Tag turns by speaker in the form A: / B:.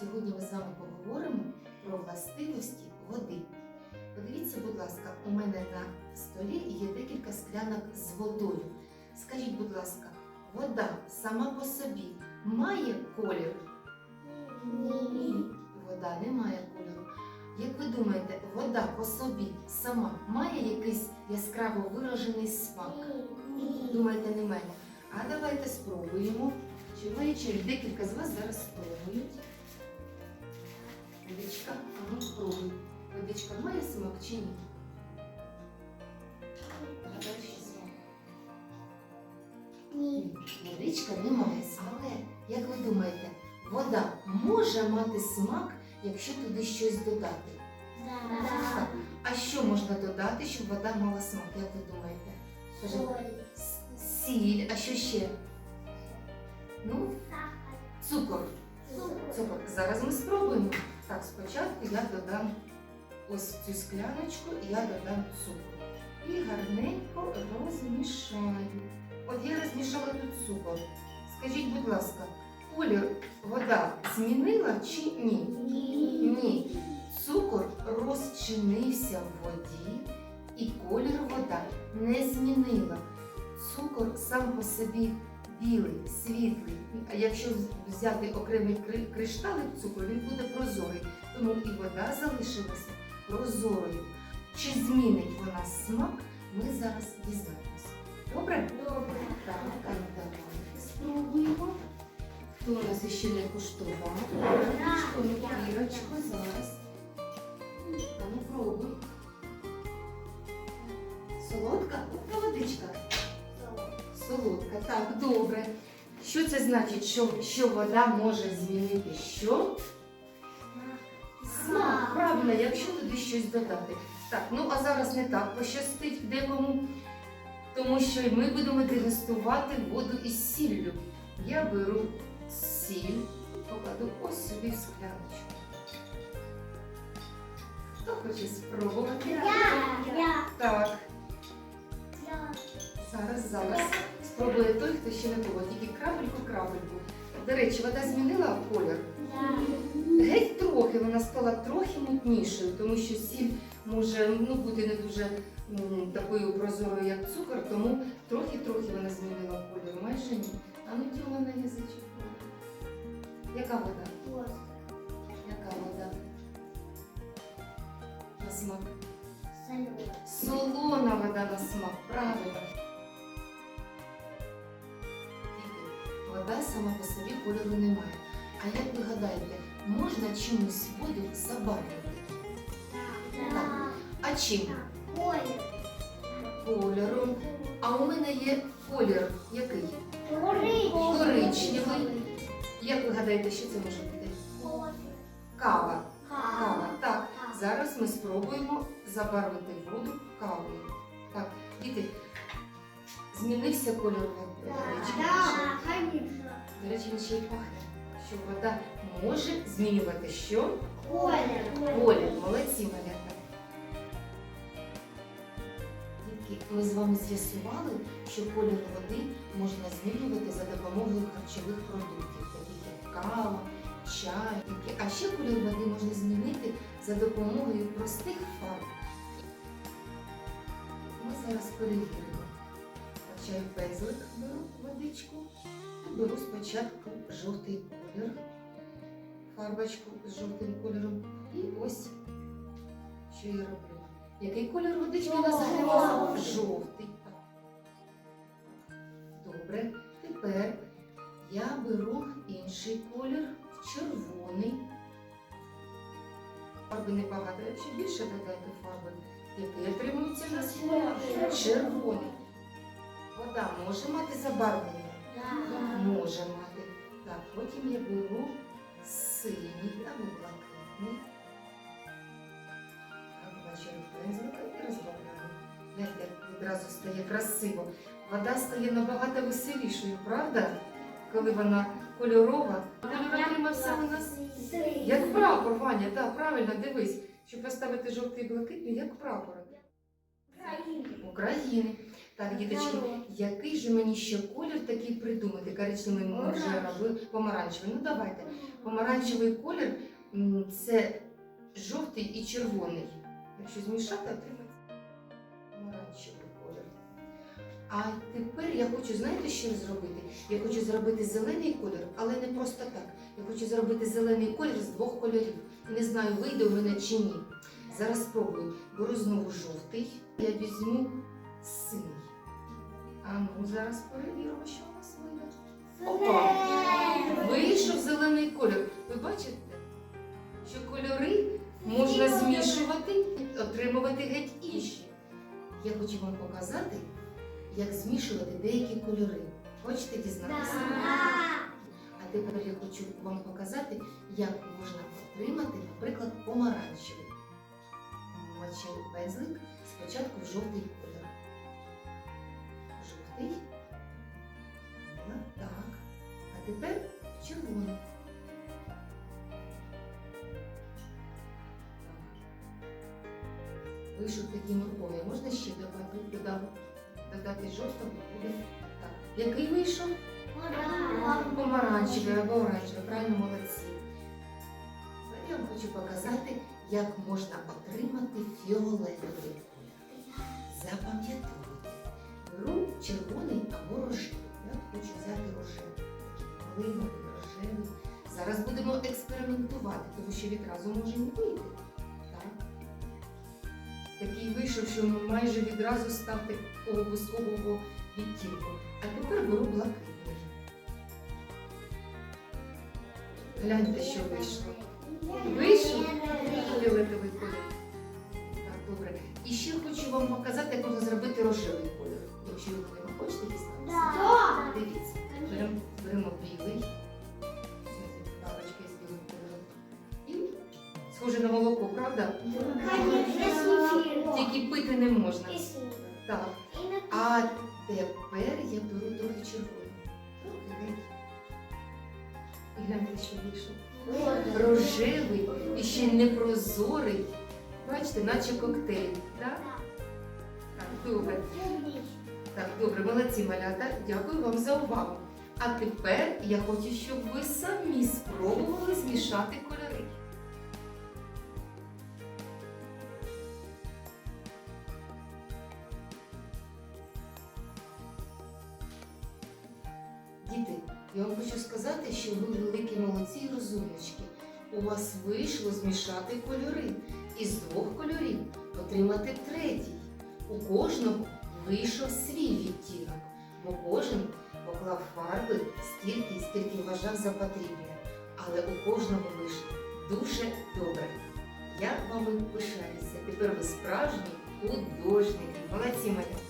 A: Сьогодні ми з вами поговоримо про властивості води. Подивіться, будь ласка, у мене на столі є декілька склянок з водою. Скажіть, будь ласка, вода сама по собі має колір?
B: Ні.
A: Вода не має кольору. Як ви думаєте, вода по собі сама має якийсь яскраво виражений смак? Думаєте, не має? А давайте спробуємо. Чи має чи декілька з вас зараз спробують. Водичка, а ну спробуй. Водичка має смак чи ні?
B: Ні.
A: Водичка не має. Але, як ви думаєте, вода може мати смак, якщо туди щось додати?
B: Да.
A: А що можна додати, щоб вода мала смак? Як ви думаєте? Скажіть, сіль, а що ще? Ну, цукор. Цукор. Зараз ми спробуємо. Так, спочатку я додам ось цю скляночку, і я додам цукор. І гарненько розмішаю. От я розмішала тут цукор. Скажіть, будь ласка, колір вода змінила чи ні? Ні. Цукор розчинився в воді, і колір вода не змінила. Цукор сам по собі білий, світлий. А якщо взяти окремий кри- кришталик цукру, він буде прозорий. Тому і вода залишилася прозорою. Чи змінить вона смак, ми зараз дізнаємося. Добре?
B: Добре.
A: Так, ну давайте спробуємо. Хто у нас ще не куштував? Ну, Ірочко, зараз. Ну пробуй. Солодка? Ну, водичка. Солодка, так, добре. Що це значить, що, що вода може змінити? Що? Смак, правильно, якщо туди щось додати. Так, ну а зараз не так пощастить декому, тому що ми будемо дегустувати воду із сіллю. Я беру сіль, покладу ось сюди в скляночку. Хто хоче спробувати?
B: Я. Я.
A: Так, Спробує той, хто ще не пробував. Тільки крапельку, крапельку. До речі, вода змінила колір.
B: Да.
A: Геть трохи, вона стала трохи мутнішою, тому що сіль може ну, бути не дуже м, такою прозорою, як цукор, тому трохи-трохи вона змінила колір. Майже ні. А ну тіла на язичок. Яка вода?
B: Вот.
A: Яка вода? На смак.
B: Салют.
A: Солона вода на смак, правильно. Вода сама по собі кольору не має. А як ви гадаєте, можна чимось воду забарвити?
B: Да.
A: А чим?
B: Ой.
A: Кольором. А у мене є колір який? Коричневий. Як ви гадаєте, що це може бути? Кава. Кава. Так. Зараз ми спробуємо забарвити воду кавою. Так, діти, змінився кольор.
B: Да, конечно.
A: До речі, він ще й пахне. Що вода може змінювати що?
B: Колер.
A: Колір. Молодці, малята. Дітки, ми з вами з'ясували, що колір води можна змінювати за допомогою харчових продуктів, таких як кава, чай. Дітки, А ще колір води можна змінити за допомогою простих фарб. Ми зараз перевіримо. Пензлик, беру водичку. і Беру спочатку жовтий колір, фарбочку з жовтим кольором. І ось що я роблю. Який колір водички у нас
B: Жовтий.
A: Жовтий. Добре. Тепер я беру інший колір, червоний. Фарби небагато, якщо більше додати фарби, який отримується у нас
B: Червоний.
A: Вода може мати забарвлення?
B: Да.
A: Може мати. Так, потім я беру синій або блакитний. Так, бачу пензлика і розбавляю. Гляньте, як відразу стає красиво. Вода стає набагато веселішою, правда? Коли вона кольорова. Кольор отримався у нас як прапор, Ваня, так, правильно, дивись. Щоб поставити жовтий і блакитний, як прапор. України. Так, діточки, який же мені ще колір такий придумати? Коричневий ми вже робили, помаранчевий. Ну давайте. Помаранчевий колір це жовтий і червоний. Якщо змішати, отримається помаранчевий колір. А тепер я хочу, знаєте, що зробити? Я хочу зробити зелений колір, але не просто так. Я хочу зробити зелений колір з двох кольорів. Не знаю, вийде у мене чи ні. Зараз спробую. Беру знову жовтий. Я візьму. А ну зараз перевіримо, що у нас вийде. Опа! Вийшов зелений колір. Ви бачите, що кольори можна змішувати, і отримувати геть інші. Я хочу вам показати, як змішувати деякі кольори. Хочете дізнатися? А тепер я хочу вам показати, як можна отримати, наприклад, помаранчевий. Мочив пензлик спочатку в жовтий колір. Так. Вийшов. Можна ще додати, додати, додати жовтого? Буде так. Який вийшов? Помаранчевий або оранжевий, правильно молодці. Я вам хочу показати, як можна отримати фіолетовий колір. Запам'ятовуйте. Беру червоний або рожевий. Я хочу взяти рожевий. Малиновий, рожевий. Зараз будемо експериментувати, тому що відразу може не вийти. Так? Такий вийшов, що майже відразу став такого високого відтінку. А тепер беру блакитний. Гляньте, що вийшло. Вийшов фіолетовий колір. Так, добре. І ще хочу вам показати, як можна зробити рожевий колір. Якщо ви не хочете дізнатися. Дивіться. Беремо, беремо білий. Папочки з білим кольором. І схоже на молоко, правда? Тільки гляньте, що вийшло. Рожевий і ще й непрозорий. Бачите, наче коктейль. Так? Так, добре. Так, добре, молодці малята. Дякую вам за увагу. А тепер я хочу, щоб ви самі спробували змішати кольори. Діти, я вам хочу сказати, що ви великі молодці і розумнички. У вас вийшло змішати кольори. Із двох кольорів отримати третій. У кожного вийшов свій відтінок, бо кожен поклав фарби стільки, скільки вважав за потрібне. Але у кожного вийшло дуже добре. Я вами пишаюся. Тепер ви справжні художники. Молодці, моя.